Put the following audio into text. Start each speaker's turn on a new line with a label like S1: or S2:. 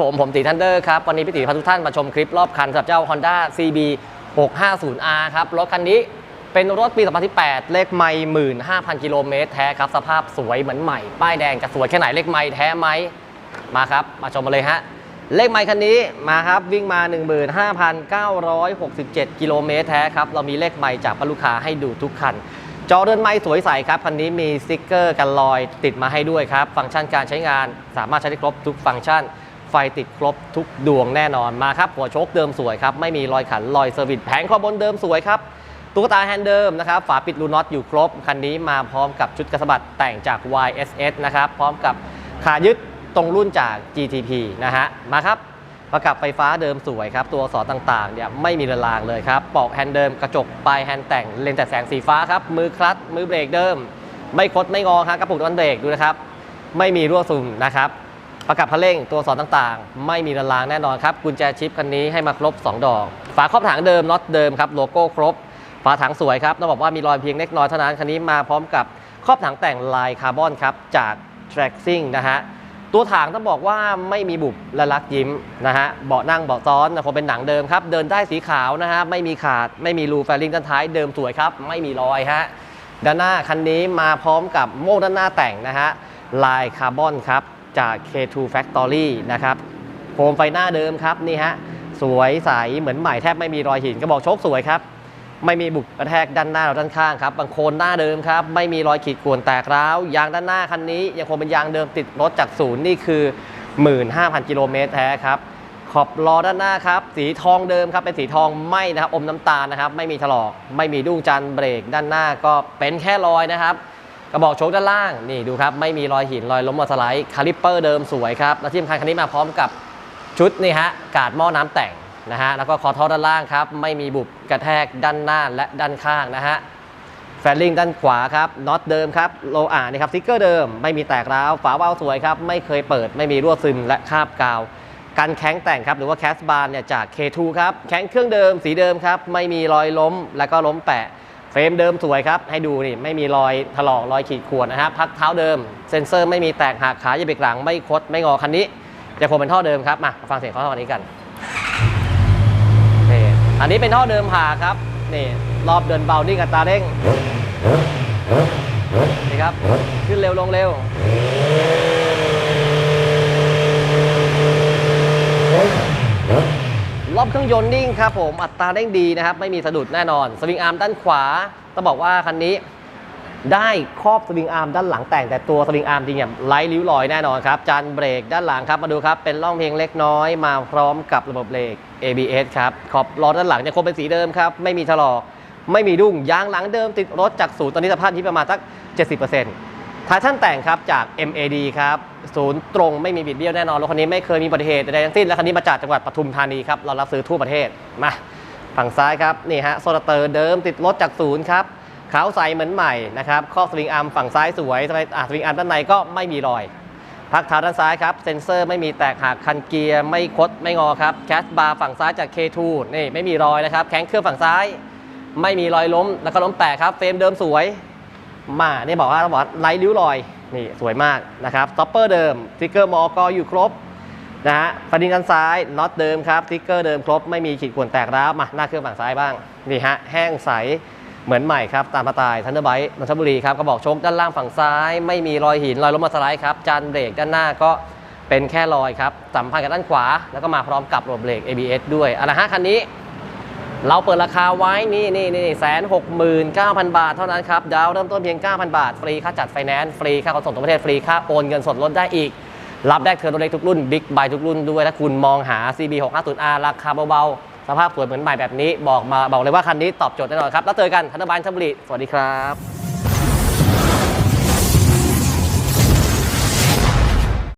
S1: ผมผมตีทันเดอร์ครับ วันนี้พี่ตีพาทุกท่านมาชมคลิปรอบคันสำหรับเจ้า Honda CB 650R ครับ รถคันนี้เป็นรถปี 2018 เลขไม่15,000กิโลเมตรแท้ครับ สภาพสวยเหมือนใหม่ ป้ายแดงจะสวยแค่ไหนเลขไม่แท้ไหมมาครับ มาชมมาเลยฮะ เลขไมค์คันนี้มาครับ วิ่งมา 15,967 กิโลเมตรแท้ครับ เรามีเลขไมค์จากลูกค้าให้ดูทุกคันจอเรือนไม้สวยใสครับคันนี้มีสติ๊กเกอร์กันรอยติดมาให้ด้วยครับ ฟังก์ชันการใช้งานสามารถใช้ได้ครบทุกฟังก์ชัน ไฟติดครบทุกดวงแน่นอนมาครับหัวโชคเดิมสวยครับ ไม่มีรอยขันรอยเซอร์วิสแผงคอบนเดิมสวยครับตุ๊กตาแฮนด์เดิมนะครับฝาปิดรูน็อตอยู่ครบ คันนี้มาพร้อมกับชุดกระสบัดแต่งจาก YSS นะครับ พร้อมกับขายึดตรงรุ่นจาก GTP นะฮะมาครับประกับไฟฟ้าเดิมสวยครับ ตัวสอต่างๆเนี่ยไม่มีเรือนรางเลยครับปอกแฮนด์เดิมกระจกปลายแฮนด์แต่งเลนส์แต่แสงสีฟ้าครับมือคลัตช์มือเบรกเดิม ไม่คดไม่งอครับกระปุกน้ำมันเบรกดูนะครับ ไม่มีรั่วซึมนะครับ ประกับพะเร่งตัวอักษรต่างๆ ไม่มีรือนรางแน่นอนครับ กุญแจชิปคันนี้ให้มาครบ 2 ดอก ฝาครอบถังเดิมน็อตเดิมครับโลโก้ครบ ฝาถังสวยครับต้องบอกว่ามีรอยเพียงเล็กน้อยเท่านั้นคันนี้มาพร้อมกับครอบถังแต่งลายคาร์บอนครับจาก t r a x i n g นะฮะตัวถังต้องบอกว่าไม่มีบุบและลักยิ้มนะฮะเบาะนั่งเบาะซ้อนคงเป็นหนังเดิมครับเดินได้สีขาวนะฮะไม่มีขาดไม่มีรูแฟลิงด้านท้ายเดิมสวยครับไม่มีรอยฮะด้านหน้าคันนี้มาพร้อมกับโม่ด้านหน้าแต่งนะฮะลายคาร์บอนครับ จาก K2 Factory นะครับโคมไฟหน้าเดิมครับนี่ฮะสวยใสเหมือนใหม่แทบไม่มีรอยหินกระบอกโชคสวยครับ ไม่มีบุกกระแทกด้านหน้าและด้านข้างครับบางโคนหน้าเดิมครับไม่มีรอยขีดข่วนแตกร้าวยางด้านหน้าคันนี้ ยังคงเป็นยางเดิมติดรถจากศูนย์นี่คือ 15,000 กิโลเมตรแท้ครับขอบล้อด้านหน้าครับสีทองเดิมครับเป็นสีทองไหมนะครับอมน้ำตาลนะครับ ไม่มีถลอก ไม่มีดุ้งจันเบรกด้านหน้าก็เป็นแค่รอยนะครับ กระบอกโชคด้านล่างนี่ดูครับไม่มีรอยหินรอยล้มมอสไลด์คาลิปเปอร์เดิมสวยครับและที่สำคัญคันนี้มาพร้อมกับชุดนี่ฮะกาดหม้อน้ำแต่งนะฮะแล้วก็คอท่อด้านล่างครับไม่มีบุบกระแทกด้านหน้าและด้านข้างนะฮะแฟลลิงด้านขวาครับน็อตเดิมครับโลอ่านี่ครับสติ๊กเกอร์เดิมไม่มีแตกร้าวฝาวาล์วสวยครับไม่เคยเปิดไม่มีรั่วซึมและคาบกาวกันแข้งแต่งครับหรือว่าแคสบาร์เนี่ยจาก K2 ครับแข้งเครื่องเดิมสีเดิมครับไม่มีรอยล้มแล้วก็ล้มแปะ เฟรมเดิมสวยครับ ให้ดูนี่ไม่มีรอยถลอกรอยขีดข่วนนะฮะพักเท้าเดิม เซ็นเซอร์ไม่มีแตกหักขาอย่าเบรกหลังไม่คดไม่งอคันนี้ จะคงเป็นท่อเดิมครับมาฟังเสียงเขาท่อนี้กันนี่อันนี้เป็นท่อเดิมผ่าครับนี่รอบเดินเบานี่กับตาเร่งนี่ครับขึ้นเร็วลงเร็ว รอบเครื่องยนต์นิ่งครับผมอัตราเร่งดีนะครับ ไม่มีสะดุดแน่นอน สวิงอาร์มด้านขวาต้องบอกว่าคันนี้ได้ครอบสวิงอาร์มด้านหลังแต่งแต่ตัวสวิงอาร์มจริงเนี่ยไร้ริ้วรอยแน่นอนครับจานเบรกด้านหลังครับมาดูครับ เป็นร่องเพียงเล็กน้อยมาพร้อมกับระบบเบรก ABS ครับขอบล้อด้านหลังยังคงเป็นสีเดิมครับ ไม่มีถลอก ไม่มีดุ้งยางหลังเดิมติดรถจากศูนย์ตอนนี้สภาพที่ประมาณสัก 70% ท้ายท่านแต่งครับจาก MAD ครับศูนย์ตรงไม่มีบิดเบี้ยวแน่นอนรถคันนี้ไม่เคยมีอุบัติเหตุใดๆทั้งสิ้นและคันนี้มาจากจังหวัดปทุมธานีครับเรารับซื้อทั่วประเทศมาฝั่งซ้ายครับนี่ฮะโซลาเตอร์เดิมติดรถจากศูนย์ครับขาวใสเหมือนใหม่นะครับข้อสวิงอาร์มฝั่งซ้ายสวยสวิงอะสวิงอาร์มด้านในก็ไม่มีรอย พักเท้าด้านซ้ายครับเซ็นเซอร์ไม่มีแตกหักคันเกียร์ไม่คดไม่งอครับแคสบาร์ฝั่งซ้ายจาก K2 นี่ไม่มีรอยนะครับแข้งเครื่องฝั่งซ้าย ไม่มีรอยล้มแล้วก็ล้มแตกครับเฟรมเดิมสวย มาเนี่บอกว่าเราบอกว่าไร้ริ้วรอยนี่สวยมากนะครับสต็อปเปอร์เดิมสติกเกอร์มอกอยู่ครบนะฮะฟันดินด้านซ้ายน็อตเดิมครับสติกเกอร์เดิมครบไม่มีขีดข่วนแตกร้าวมาหน้าเครื่องฝั่งซ้ายบ้างนี่ฮะแห้งใสเหมือนใหม่ครับตามสไตล์ทันเดอร์ไบต์นนทบุรีครับกระบอกชคด้านล่างฝั่งซ้าย ไม่มีรอยหินรอยล้มมาสไลด์ครับจานเบรกด้านหน้าก็เป็นแค่รอยครับสัมพันธ์กับด้านขวา แล้วก็มาพร้อมกับระบบเบรก ABS ด้วยอะละฮะคันนี้ เราเปิดราคาไว้นี่นี่นี่แสนหกหมื่นเก้าพันบาทเท่านั้นครับ ดาวเริ่มต้นเพียง 9,000 บาท ฟรีค่าจัดไฟแนนซ์ ฟรีค่าขนส่งทั่วประเทศ ฟรีค่าโอนเงินสดลดได้อีก รับแรกเทอร์โนเล็กทุกรุ่นบิ๊กไบทุกรุ่นด้วย ถ้าคุณมองหา CB 650R ราคาเบาๆ สภาพสวยเหมือนใหม่แบบนี้ บอกมาบอกเลยว่าคันนี้ตอบโจทย์แน่นอนครับ แล้วเจอกันทันบัตรชมบุรีสวัสดีครับ